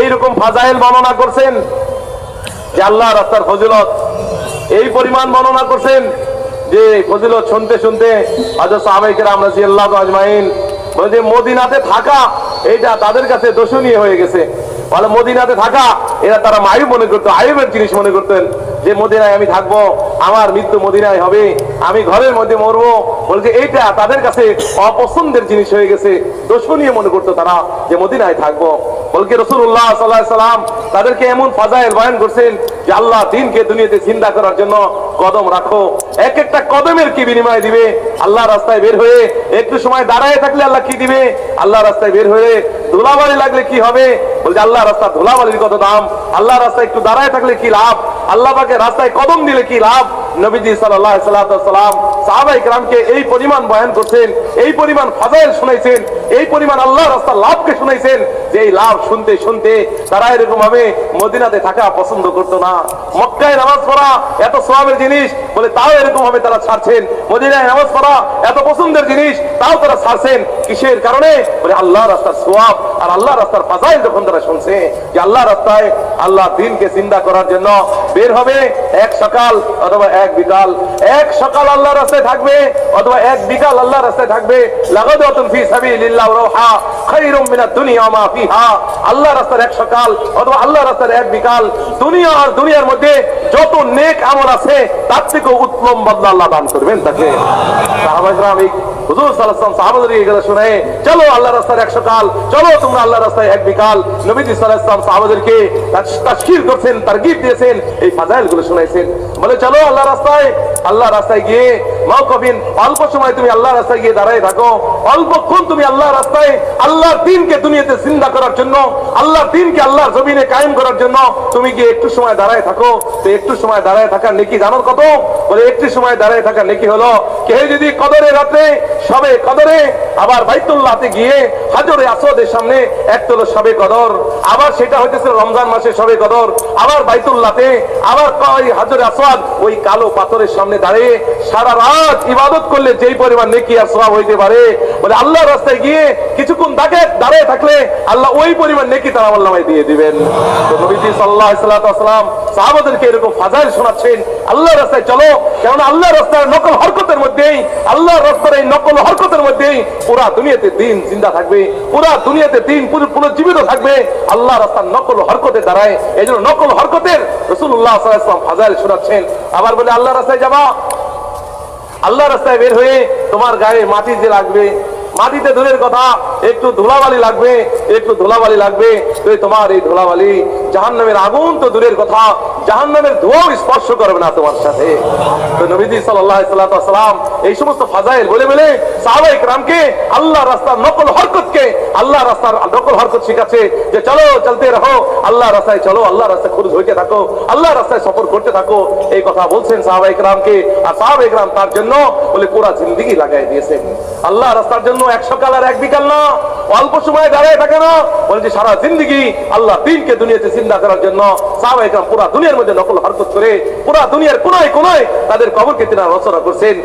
এইরকম বর্ণনা করছেন যে আল্লাহ রাস্তার এই পরিমাণ বর্ণনা করছেন যে শুনতে শুনতে যে মদিনাতে থাকা, এইটা তাদের কাছে দোষণীয় হয়ে গেছে। মদিনাতে থাকা, এরা তারা মায়ু মনে করতো আয়ুবের জিনিস মনে করতেন যে মদিনায় আমি থাকব। আমার মৃত্যু মদিনায় হবে, আমি ঘরের মধ্যে মরবো। বলছে, এইটা তাদের কাছে অপছন্দের জিনিস হয়ে গেছে। দোষণীয় মনে করতো তারা যে মদিনায় থাকব। বলকে রসুল্লাহ সাল্লাহ সাল্লাম তাদেরকে এমন ফাজাইল বয়ান করছেন যে আল্লাহ দিনকে দুনিয়াতে চিন্তা করার জন্য কদম রাখো। এক একটা কদমের কি বিনিময় দিবে? আল্লাহ রাস্তায় বের হয়ে একটু সময় দাঁড়ায় থাকলে আল্লাহ কি দিবে? আল্লাহ রাস্তায় বের হয়ে ধুলাবালি লাগলে কি হবে? বলছে, আল্লাহ রাস্তা ধুলাবালির কত দাম? আল্লাহ রাস্তায় একটু দাঁড়ায় থাকলে কি লাভ? আল্লাহ পাকে রাস্তায় কদম দিলে কি লাভ? নবীজি সাল্লাহ সাল্লাম সাহাবাই গ্রামকে এই পরিমাণ বয়ান করছেন, এই পরিমাণ ফাজাইল শুনাইছেন, এই পরিমাণ আল্লাহ রাস্তার লাভকে শুনাইছেন যে এই লাভ শুনতে শুনতে তারা এরকম ভাবে মদিনাতে থাকা পছন্দ করতো না। মক্কায় নামাজ পড়া এত সবাবের জিনিস বলে তাও এরকম ভাবে তারা ছাড়ছেন। মদিনায় নামাজ পড়া এত পছন্দের জিনিস তাও তারা ছাড়ছেন। কিসের কারণে? বলে আল্লাহ রাস্তার সোয়াব আর আল্লাহ রাস্তার ফাজাইল যখন তারা শুনছে যে আল্লাহ রাস্তায় আল্লাহ দিনকে চিন্তা করার জন্য বের হবে, এক সকাল অথবা এক বিকাল, এক সকাল আল্লাহ রাস্তায় থাকবে অথবা এক বিকাল আল্লাহ রাস্তায় থাকবে। লাগাদাতুন ফি সাবিলিল্লাহ রাহা খায়রুম মিনাদ দুনিয়া মা ফিহা। আল্লাহ রাস্তার এক সকাল অথবা আল্লাহ রাস্তার এক বিকাল। দুনিয়া আর দুনিয়ার মধ্যে যত নেক আমল আছে, তার থেকে উত্তম বদলা আল্লাহ দান করবেন। তাকে সাহাবাহিক চলো আল্লাহ রাস্তায় একশো কাল, চলো তোমরা আল্লাহ রাস্তায় এক বিকাল। নবীজি সাল্লাহাম সাহাবাদেরকে দিয়েছেন, এই ফাজাইলগুলো শুনাইছেন। বলে, চলো আল্লাহ রাস্তায় আল্লাহ রাস্তায় গিয়ে মাওকবিন অল্প সময় তুমি আল্লাহ রাস্তায় গিয়ে দাঁড়ায় থাকো। অল্পক্ষণ তুমি আল্লাহ রাস্তায় আল্লাহর দিনকে দুনিয়াতে চিন্তা করার জন্য, আল্লাহর দিনকে আল্লাহর জমিনে কায়েম করার জন্য তুমি গিয়ে একটু সময় দাঁড়ায় থাকো। তো একটু সময় দাঁড়ায় থাকার নেকি জানার কত? বলে একটু সময় দাঁড়ায় থাকার নেকি হলো কেউ যদি কদরে রাতে সবে কদরে আবার বাইতুল্লাহতে গিয়ে হাজরে আসদের সামনে একতলো সবে কদর, আবার সেটা হইতেছে রমজান মাসে সবে কদর, আবার বাইতুল্লাহতে আবার ওই হাজরে আসওয়াদ ওই কালো পাথরের সামনে দাঁড়িয়ে সারা রাত ইবাদত করলে যেই পরিমাণ নেকি আর সওয়াব হইতে পারে, বলে আল্লাহর রাস্তায় গিয়ে কিছুক্ষণ দাঁড়ে দাঁড়িয়ে থাকলে আল্লাহ ওই পরিমাণ নেকি তারা আল্লাহ দিয়ে দিবেন। তো নবীজি সাল্লাল্লাহু আলাইহি সাল্লাম সাহাবাদেরকে এরকম ফাজাইল শোনাচ্ছেন, আল্লাহর রাস্তায় চলো কারণ আল্লাহর রাস্তার নকল হরকতের মধ্যেই আল্লাহর রাস্তার এই নকল হরকতের মধ্যেই পুরা দুনিয়াতে দিন জিন্দা থাকবে, পুরা দুনিয়াতে দিন পুনর্জীবিত থাকবে। আল্লাহ রাস্তার নকল হরকতে দাঁড়ায় এই জন্য নকল হরকতের রসুল্লাহ সাল্লাম ফাজাইল শোনাচ্ছেন। আবার বলে, আল্লাহ রাস্তায় যাবা? আল্লাহ রাস্তায় বের হয়ে তোমার গায়ে মাটি যে লাগবে, মাটিতে দূরের কথা, একটু ধুলাবালি লাগবে, একটু ধুলাবালি লাগবে তোমার এই ধুলাবালি জাহান নামের আগুন তো দূরের কথা জাহান নামের ধোঁয়াও স্পর্শ করবে না তোমার সাথে। তো নবীজি সাল্লাম এই সমস্ত ফাজাইল বলে বলে সাহাবাই রামকে আল্লাহ রাস্তার নকল হরকতকে আল্লাহ রাস্তার নকল হরকত শিখাচ্ছে যে চলো, চলতে রহো আল্লাহ রাস্তায় চলো আল্লাহ রাস্তায় খুরুজ হইতে থাকো আল্লাহ রাস্তায় সফর করতে থাকো, এই কথা বলছেন সাহাবাই রামকে আর সাহাবাই রাম তার জন্য বলে পুরা জিন্দিগি লাগাই দিয়েছেন। আল্লাহ রাস্তার জন্য এক সকাল আর এক বিকাল না, অল্প সময় দাঁড়ায় থাকে না। বলছে সারা জিন্দিগি আল্লাহ দিনকে, দুনিয়াতে চিন্তা করার জন্য সাহাবাই রাম পুরা দুনিয়ার মধ্যে নকল হরকত করে, পুরা দুনিয়ার কোনায় কোনায় তাদের কবরকে তিনি রচনা করছেন।